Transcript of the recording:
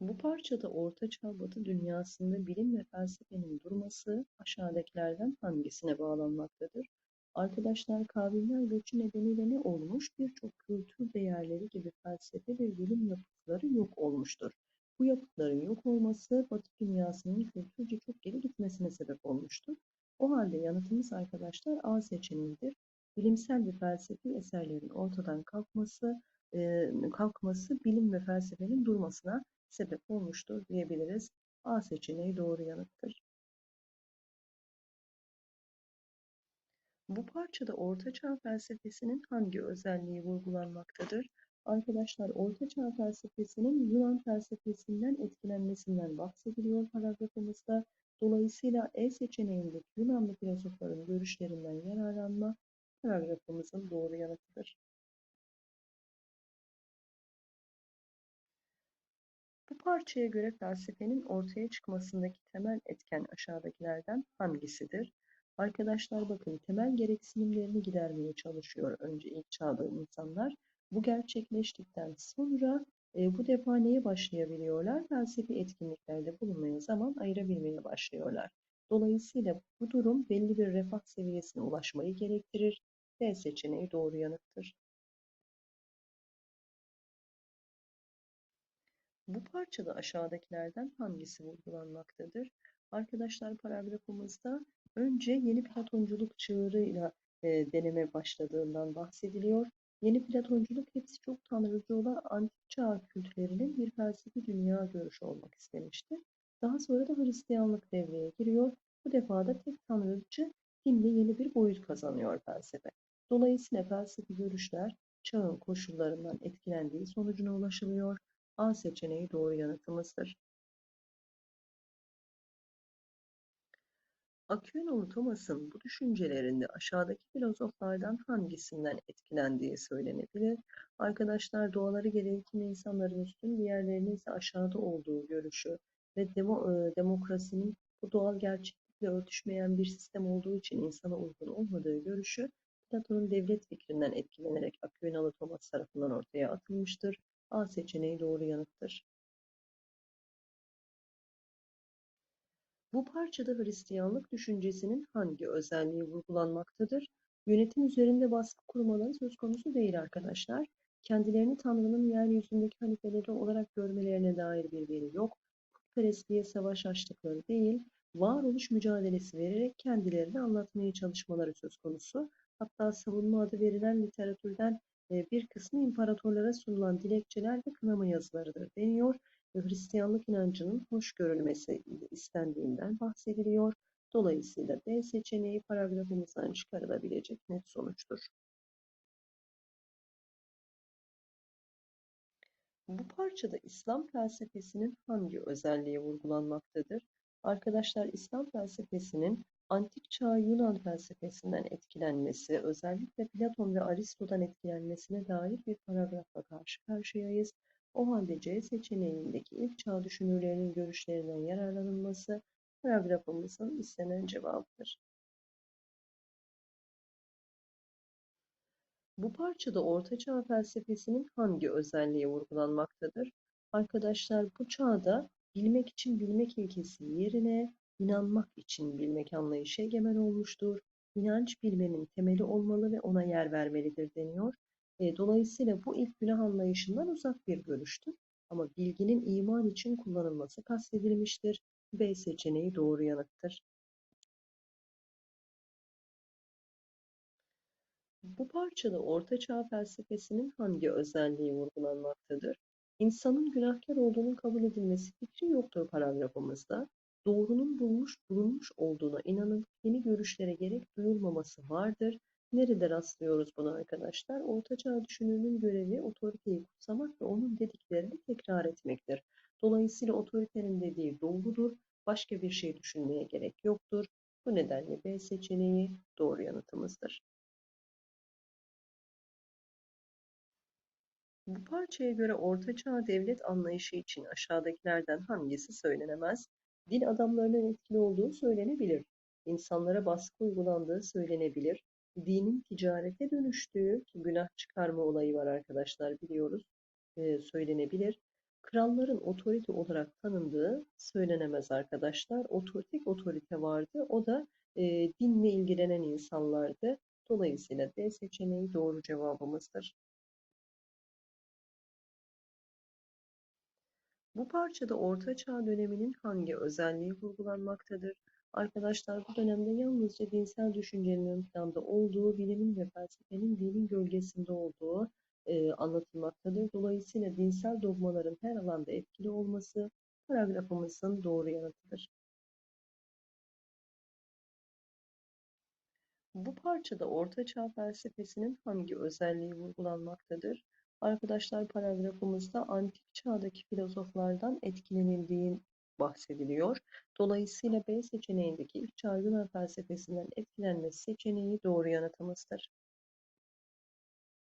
Bu parçada Orta Çağ Batı dünyasında bilim ve felsefenin durması aşağıdakilerden hangisine bağlanmaktadır? Arkadaşlar kavimler göçü nedeniyle ne olmuş? Birçok kültür değerleri gibi felsefe ve bilim yapıtları yok olmuştur. Bu yapıtların yok olması Batı dünyasının kültürce çok geri gitmesine sebep olmuştur. O halde yanıtımız arkadaşlar A seçeneğidir. Bilimsel ve felsefi eserlerin ortadan kalkması, e, kalkması bilim ve felsefenin durmasına sebep olmuştur diyebiliriz. A seçeneği doğru yanıttır. Bu parçada Orta Çağ felsefesinin hangi özelliği vurgulanmaktadır? Arkadaşlar Orta Çağ felsefesinin Yunan felsefesinden etkilenmesinden bahsediliyor paragrafımızda. Dolayısıyla E seçeneğindeki Yunanlı filozofların görüşlerinden yararlanma paragrafımızın doğru yanıtıdır. Bu parçaya göre felsefenin ortaya çıkmasındaki temel etken aşağıdakilerden hangisidir? Arkadaşlar bakın temel gereksinimlerini gidermeye çalışıyor önce ilk çağda insanlar. Bu gerçekleştikten sonra e, bu defa neye başlayabiliyorlar? Felsefi etkinliklerde bulunmaya zaman ayırabilmeye başlıyorlar. Dolayısıyla bu durum belli bir refah seviyesine ulaşmayı gerektirir. D seçeneği doğru yanıttır. Bu parçada aşağıdakilerden hangisi vurgulanmaktadır? Arkadaşlar paragrafımızda önce yeni Platonculuk çığırıyla e, deneme başladığından bahsediliyor. Yeni Platonculuk hepsi çok tanrıcı olan antik çağ kültlerinin bir felsefi dünya görüşü olmak istemişti. Daha sonra da Hristiyanlık devreye giriyor. Bu defa da tek tanrıcı dinle yeni bir boyut kazanıyor felsefe. Dolayısıyla felsefi görüşler çağın koşullarından etkilendiği sonucuna ulaşılıyor. A seçeneği doğru yanıtımızdır. Akinoğlu Thomas'ın bu düşüncelerinde aşağıdaki filozoflardan hangisinden etkilendiği söylenebilir. Arkadaşlar doğaları gereği kimi insanların üstün diğerlerinin ise aşağıda olduğu görüşü ve demo, e, demokrasinin bu doğal gerçeklikle örtüşmeyen bir sistem olduğu için insana uygun olmadığı görüşü Platon'un devlet fikrinden etkilenerek Akinoğlu Thomas tarafından ortaya atılmıştır. A seçeneği doğru yanıttır. Bu parçada Hristiyanlık düşüncesinin hangi özelliği vurgulanmaktadır? Yönetim üzerinde baskı kurmaları söz konusu değil arkadaşlar. Kendilerini Tanrı'nın yeryüzündeki halifeleri olarak görmelerine dair bir veri yok. Putperestliğe savaş açtıkları değil, varoluş mücadelesi vererek kendilerini anlatmaya çalışmaları söz konusu. Hatta savunma adı verilen literatürden bir kısmı imparatorlara sunulan dilekçeler ve kınama yazılarıdır deniyor ve Hristiyanlık inancının hoş görülmesi istendiğinden bahsediliyor. Dolayısıyla D seçeneği paragrafımızdan çıkarılabilecek net sonuçtur. Bu parçada İslam felsefesinin hangi özelliği vurgulanmaktadır? Arkadaşlar İslam felsefesinin Antik çağ Yunan felsefesinden etkilenmesi, özellikle Platon ve Aristo'dan etkilenmesine dair bir paragrafla karşı karşıyayız. O halde C seçeneğindeki ilk çağ düşünürlerinin görüşlerinden yararlanılması paragrafımızın istenen cevabıdır. Bu parçada Orta Çağ felsefesinin hangi özelliği vurgulanmaktadır? Arkadaşlar bu çağda bilmek için bilmek ilkesi yerine inanmak için bilmek anlayışı egemen olmuştur. İnanç bilmenin temeli olmalı ve ona yer vermelidir deniyor. E, dolayısıyla bu ilk günah anlayışından uzak bir görüştür. Ama bilginin iman için kullanılması kastedilmiştir. B seçeneği doğru yanıttır. Bu parçada Orta Çağ felsefesinin hangi özelliği vurgulanmaktadır? İnsanın günahkar olduğunun kabul edilmesi fikri yoktur paragrafımızda doğrunun bulmuş bulunmuş olduğuna inanıp yeni görüşlere gerek duyulmaması vardır. Nerede rastlıyoruz buna arkadaşlar? Ortaçağ düşünürünün görevi otoriteyi kutsamak ve onun dediklerini tekrar etmektir. Dolayısıyla otoritenin dediği doğrudur. Başka bir şey düşünmeye gerek yoktur. Bu nedenle B seçeneği doğru yanıtımızdır. Bu parçaya göre ortaçağ devlet anlayışı için aşağıdakilerden hangisi söylenemez? Din adamlarının etkili olduğu söylenebilir. İnsanlara baskı uygulandığı söylenebilir. Dinin ticarete dönüştüğü ki günah çıkarma olayı var arkadaşlar biliyoruz. Ee, söylenebilir. kralların otorite olarak tanındığı söylenemez arkadaşlar. Otorite otorite vardı. O da e, dinle ilgilenen insanlardı. Dolayısıyla D seçeneği doğru cevabımızdır. Bu parçada Orta Çağ döneminin hangi özelliği vurgulanmaktadır? Arkadaşlar bu dönemde yalnızca dinsel düşüncenin ön planda olduğu, bilimin ve felsefenin dinin gölgesinde olduğu e, anlatılmaktadır. Dolayısıyla dinsel dogmaların her alanda etkili olması paragrafımızın doğru yanıtıdır. Bu parçada Orta Çağ felsefesinin hangi özelliği vurgulanmaktadır? Arkadaşlar paragrafımızda antik çağdaki filozoflardan etkilenildiği bahsediliyor. Dolayısıyla B seçeneğindeki ilk çağ Yunan felsefesinden etkilenmesi seçeneği doğru yanıtımızdır.